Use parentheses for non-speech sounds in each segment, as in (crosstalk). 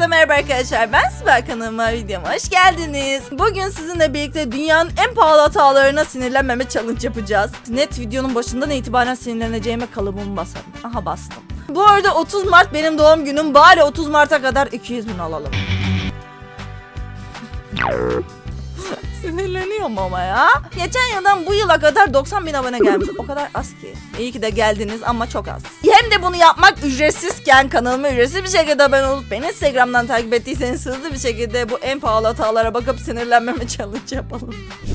Hepinize merhaba arkadaşlar. Ben Sibel kanalıma videoma hoş geldiniz. Bugün sizinle birlikte dünyanın en pahalı hatalarına sinirlenmeme challenge yapacağız. Net videonun başından itibaren sinirleneceğime kalıbımı basarım. Aha bastım. Bu arada 30 Mart benim doğum günüm. Bari 30 Mart'a kadar 200 bin alalım. (laughs) Sinirleniyorum ama ya. Geçen yıldan bu yıla kadar 90 bin abone gelmiş. O kadar az ki. İyi ki de geldiniz ama çok az. Bunu yapmak ücretsizken kanalıma ücretsiz bir şekilde abone olup beni Instagram'dan takip ettiyseniz hızlı bir şekilde bu en pahalı hatalara bakıp sinirlenmeme (laughs) challenge yapalım.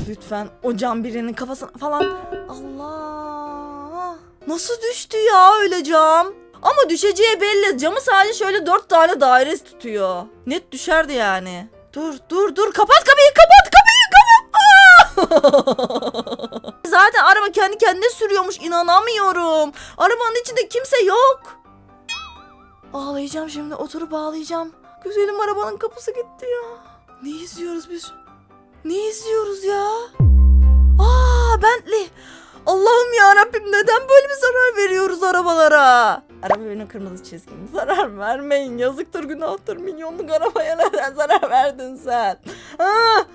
Lütfen o cam birinin kafasına falan. Allah. Nasıl düştü ya öyle cam? Ama düşeceği belli. Camı sadece şöyle dört tane daire tutuyor. Net düşerdi yani. Dur dur dur kapat kapıyı kapat kapıyı kapat. (laughs) Aa! Zaten araba kendi kendine sürüyormuş inanamıyorum. Arabanın içinde kimse yok. Ağlayacağım şimdi oturup ağlayacağım. Güzelim arabanın kapısı gitti ya. Ne izliyoruz biz? Ne izliyoruz ya? Aa Bentley. Allah'ım ya Rabbim neden böyle bir zarar veriyoruz arabalara? Araba benim kırmızı çizgim. Zarar vermeyin. Yazıktır günahtır. Milyonluk arabaya neden zarar verdin sen? Ah!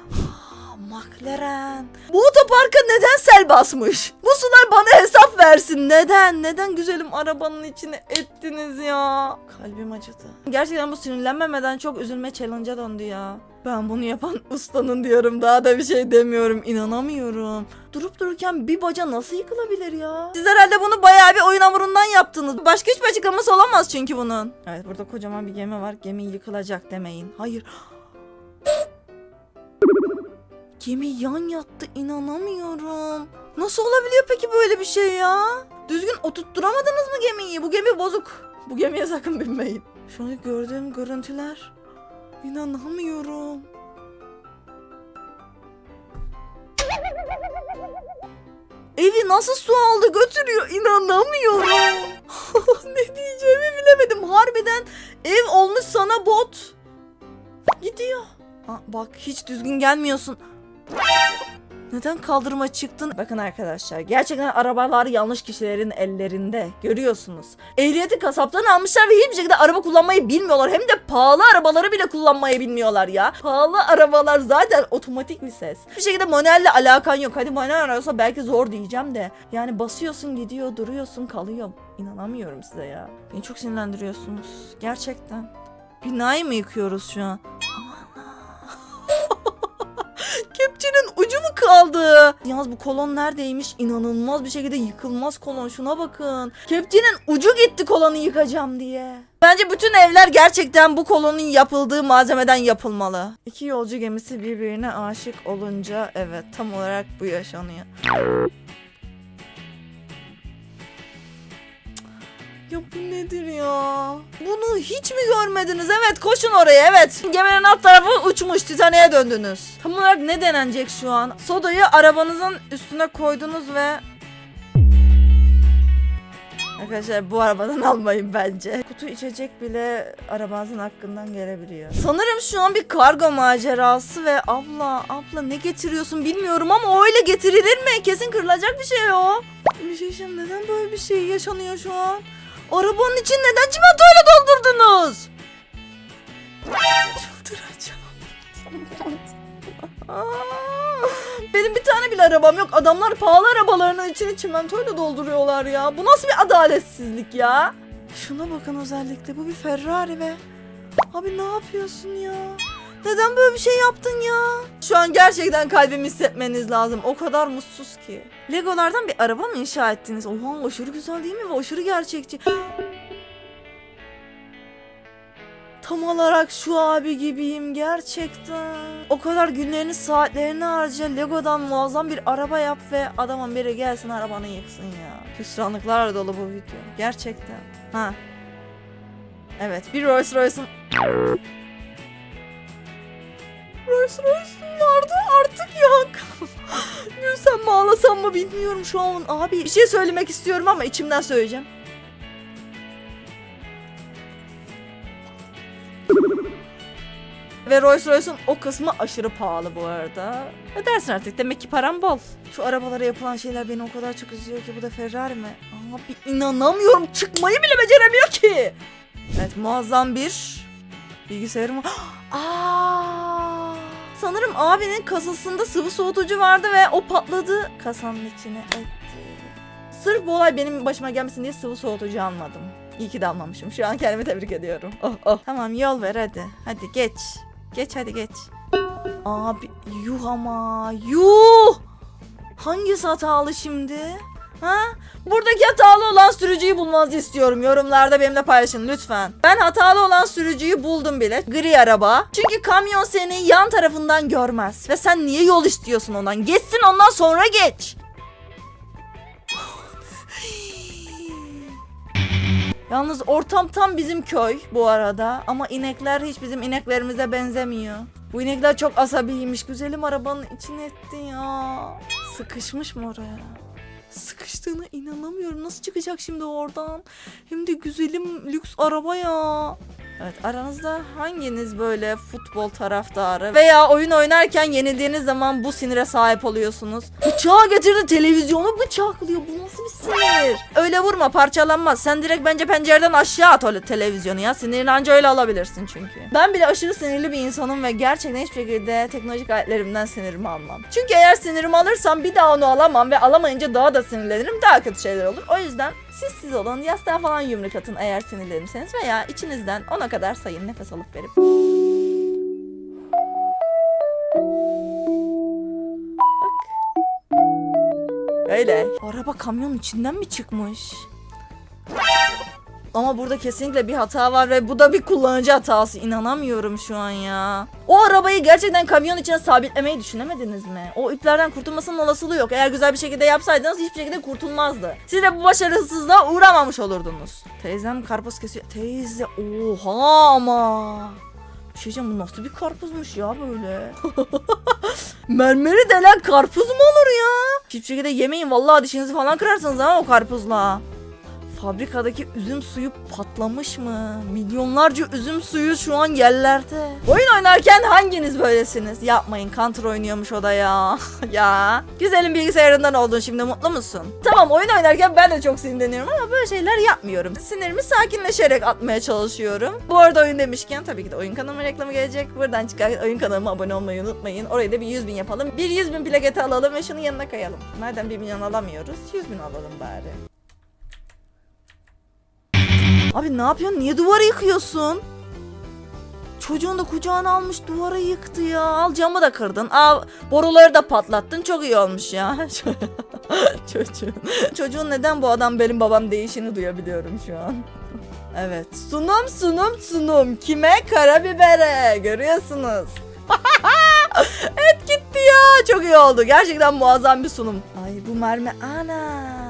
McLaren. Bu otoparka neden sel basmış? Bu sular bana hesap versin. Neden? Neden güzelim arabanın içine ettiniz ya? Kalbim acıdı. Gerçekten bu sinirlenmemeden çok üzülme challenge'a döndü ya. Ben bunu yapan (laughs) ustanın diyorum. Daha da bir şey demiyorum. İnanamıyorum. Durup dururken bir baca nasıl yıkılabilir ya? Siz herhalde bunu bayağı bir oyun hamurundan yaptınız. Başka hiçbir açıklaması olamaz çünkü bunun. Evet burada kocaman bir gemi var. Gemi yıkılacak demeyin. Hayır. Gemi yan yattı inanamıyorum. Nasıl olabiliyor peki böyle bir şey ya? Düzgün oturtturamadınız mı gemiyi? Bu gemi bozuk. Bu gemiye sakın binmeyin. Şu an gördüğüm görüntüler. İnanamıyorum. Evi nasıl su aldı götürüyor inanamıyorum. (laughs) ne diyeceğimi bilemedim. Harbiden ev olmuş sana bot. Gidiyor. Aa, bak hiç düzgün gelmiyorsun. Neden kaldırıma çıktın? Bakın arkadaşlar gerçekten arabalar yanlış kişilerin ellerinde. Görüyorsunuz. Ehliyeti kasaptan almışlar ve hiçbir şekilde araba kullanmayı bilmiyorlar. Hem de pahalı arabaları bile kullanmayı bilmiyorlar ya. Pahalı arabalar zaten otomatik bir ses. Bir şekilde manuelle alakan yok. Hadi manuel olsa belki zor diyeceğim de. Yani basıyorsun gidiyor duruyorsun kalıyor. İnanamıyorum size ya. Beni çok sinirlendiriyorsunuz. Gerçekten. Binayı mı yıkıyoruz şu an? Kaldı? Yalnız bu kolon neredeymiş? İnanılmaz bir şekilde yıkılmaz kolon. Şuna bakın. Kepçenin ucu gitti kolonu yıkacağım diye. Bence bütün evler gerçekten bu kolonun yapıldığı malzemeden yapılmalı. İki yolcu gemisi birbirine aşık olunca evet tam olarak bu yaşanıyor. Ya bu nedir ya? Bunu hiç mi görmediniz? Evet koşun oraya evet. Geminin alt tarafı uçmuş Titanik'e döndünüz. Tam olarak ne denenecek şu an? Sodayı arabanızın üstüne koydunuz ve... Arkadaşlar bu arabadan (laughs) almayın bence. Kutu içecek bile arabanızın hakkından gelebiliyor. Sanırım şu an bir kargo macerası ve abla abla ne getiriyorsun bilmiyorum ama öyle getirilir mi? Kesin kırılacak bir şey o. Diyeceğim, neden böyle bir şey yaşanıyor şu an? Arabanın için neden çimentoyla doldurdunuz? Çıldıracağım. Benim bir tane bile arabam yok. Adamlar pahalı arabalarının içini çimentoyla dolduruyorlar ya. Bu nasıl bir adaletsizlik ya? Şuna bakın özellikle. Bu bir Ferrari ve... Abi ne yapıyorsun ya? Neden böyle bir şey yaptın ya? Şu an gerçekten kalbimi hissetmeniz lazım. O kadar mutsuz ki. Legolardan bir araba mı inşa ettiniz? Oha aşırı güzel değil mi? Ve aşırı gerçekçi. Tam olarak şu abi gibiyim gerçekten. O kadar günlerini saatlerini harca Lego'dan muazzam bir araba yap ve adamın biri gelsin arabanı yıksın ya. Hüsranlıklarla dolu bu video. Gerçekten. Ha. Evet bir Rolls Royce'un Rolls Royce'um vardı artık yok. (laughs) Gülsem mi ağlasam mı bilmiyorum şu an. Abi bir şey söylemek istiyorum ama içimden söyleyeceğim. Ve Rolls Royce'un o kısmı aşırı pahalı bu arada. Ödersin artık demek ki param bol. Şu arabalara yapılan şeyler beni o kadar çok üzüyor ki bu da Ferrari mi? Abi inanamıyorum çıkmayı bile beceremiyor ki. Evet muazzam bir Bilgisayarım (gasps) Aa! Sanırım abinin kasasında sıvı soğutucu vardı ve o patladı kasanın içine etti. Sırf bu olay benim başıma gelmesin diye sıvı soğutucu almadım. İyi ki de almamışım. Şu an kendimi tebrik ediyorum. Oh oh. Tamam yol ver hadi. Hadi geç. Geç hadi geç. Abi yuh ama yuh. Hangisi hatalı şimdi? Ha? Buradaki hatalı olan sürücüyü bulmanızı istiyorum. Yorumlarda benimle paylaşın lütfen. Ben hatalı olan sürücüyü buldum bile. Gri araba. Çünkü kamyon seni yan tarafından görmez. Ve sen niye yol istiyorsun ondan? Geçsin ondan sonra geç. (gasps) Yalnız ortam tam bizim köy bu arada. Ama inekler hiç bizim ineklerimize benzemiyor. Bu inekler çok asabiymiş. Güzelim arabanın içine etti ya. Sıkışmış mı oraya? Sıkıştığına inanamıyorum. Nasıl çıkacak şimdi oradan? Hem de güzelim lüks araba ya. Evet aranızda hanginiz böyle futbol taraftarı veya oyun oynarken yenildiğiniz zaman bu sinire sahip oluyorsunuz? Bıçağı getirdi televizyonu bıçaklıyor. Bu nasıl bir sinir? Öyle vurma parçalanmaz. Sen direkt bence pencereden aşağı at öyle televizyonu ya. Sinirini anca öyle alabilirsin çünkü. Ben bile aşırı sinirli bir insanım ve gerçekten hiçbir şekilde teknolojik aletlerimden sinirimi almam. Çünkü eğer sinirimi alırsam bir daha onu alamam ve alamayınca daha da sinirlenirim. Daha kötü şeyler olur. O yüzden siz siz olun. Yastığa falan yumruk atın eğer sinirlenirseniz veya içinizden ona kadar sayın nefes alıp verip. Bak. Öyle. Araba kamyonun içinden mi çıkmış? Ama burada kesinlikle bir hata var ve bu da bir kullanıcı hatası. İnanamıyorum şu an ya. Arabayı gerçekten kamyon içine sabitlemeyi düşünemediniz mi? O iplerden kurtulmasının olasılığı yok. Eğer güzel bir şekilde yapsaydınız hiçbir şekilde kurtulmazdı. Siz de bu başarısızlığa uğramamış olurdunuz. Teyzem karpuz kesiyor. Teyze oha ama. Bir şey diyeceğim bu nasıl bir karpuzmuş ya böyle. (laughs) Mermeri delen karpuz mu olur ya? Hiçbir şekilde yemeyin vallahi dişinizi falan kırarsınız ha o karpuzla. Fabrikadaki üzüm suyu patlamış mı? Milyonlarca üzüm suyu şu an yerlerde. Oyun oynarken hanginiz böylesiniz? Yapmayın counter oynuyormuş o da ya. (laughs) ya. Güzelim bilgisayarından oldun şimdi mutlu musun? Tamam oyun oynarken ben de çok sinirleniyorum ama böyle şeyler yapmıyorum. Sinirimi sakinleşerek atmaya çalışıyorum. Bu arada oyun demişken tabii ki de oyun kanalımın reklamı gelecek. Buradan çıkarken oyun kanalıma abone olmayı unutmayın. Orayı da bir 100 bin yapalım. Bir 100 bin plaketi alalım ve şunun yanına kayalım. Madem 1 milyon alamıyoruz 100 bin alalım bari. Abi ne yapıyorsun? Niye duvarı yıkıyorsun? Çocuğun da kucağına almış duvarı yıktı ya. Al camı da kırdın. Al boruları da patlattın. Çok iyi olmuş ya. (laughs) Çocuğun. Çocuğun neden bu adam benim babam değişini duyabiliyorum şu an. (laughs) Evet. Sunum sunum sunum. Kime? Karabibere. Görüyorsunuz. (laughs) Et gitti ya. Çok iyi oldu. Gerçekten muazzam bir sunum. Ay bu mermi. Ana.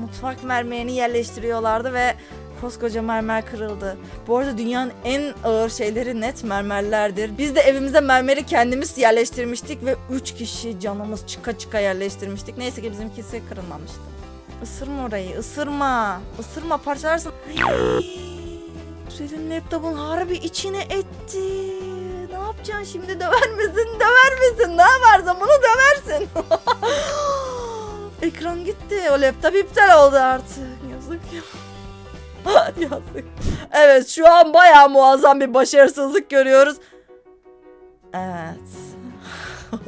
Mutfak mermerini yerleştiriyorlardı ve koskoca mermer kırıldı. Bu arada dünyanın en ağır şeyleri net mermerlerdir. Biz de evimize mermeri kendimiz yerleştirmiştik ve 3 kişi canımız çıka çıka yerleştirmiştik. Neyse ki bizimkisi kırılmamıştı. Isırma orayı, ısırma. Isırma parçalarsın. Senin laptopun harbi içine etti. Ne yapacaksın şimdi döver misin? Döver misin? Ne yaparsan bunu döversin. (laughs) Ekran gitti. O laptop iptal oldu artık. Yazık ya. (laughs) Yazık. Evet şu an bayağı muazzam bir başarısızlık görüyoruz. Evet. (laughs)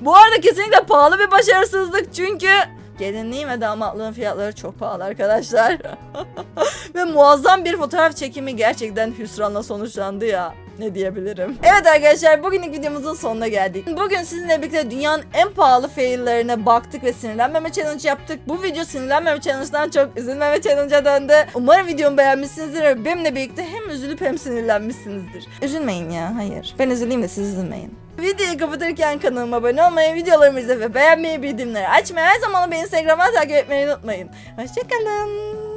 Bu arada kesinlikle pahalı bir başarısızlık çünkü gelinliğin ve damatlığın fiyatları çok pahalı arkadaşlar. (laughs) ve muazzam bir fotoğraf çekimi gerçekten hüsranla sonuçlandı ya. Ne diyebilirim? Evet arkadaşlar bugünlük videomuzun sonuna geldik. Bugün sizinle birlikte dünyanın en pahalı faillerine baktık ve sinirlenmeme challenge yaptık. Bu video sinirlenmeme challenge'dan çok üzülmeme challenge'a döndü. Umarım videomu beğenmişsinizdir ve benimle birlikte hem üzülüp hem sinirlenmişsinizdir. Üzülmeyin ya hayır. Ben üzüleyim de siz üzülmeyin. Videoyu kapatırken kanalıma abone olmayı, videolarımı izlemeyi ve beğenmeyi, bildirimleri açmayı, her zaman beni Instagram'dan takip etmeyi unutmayın. Hoşçakalın.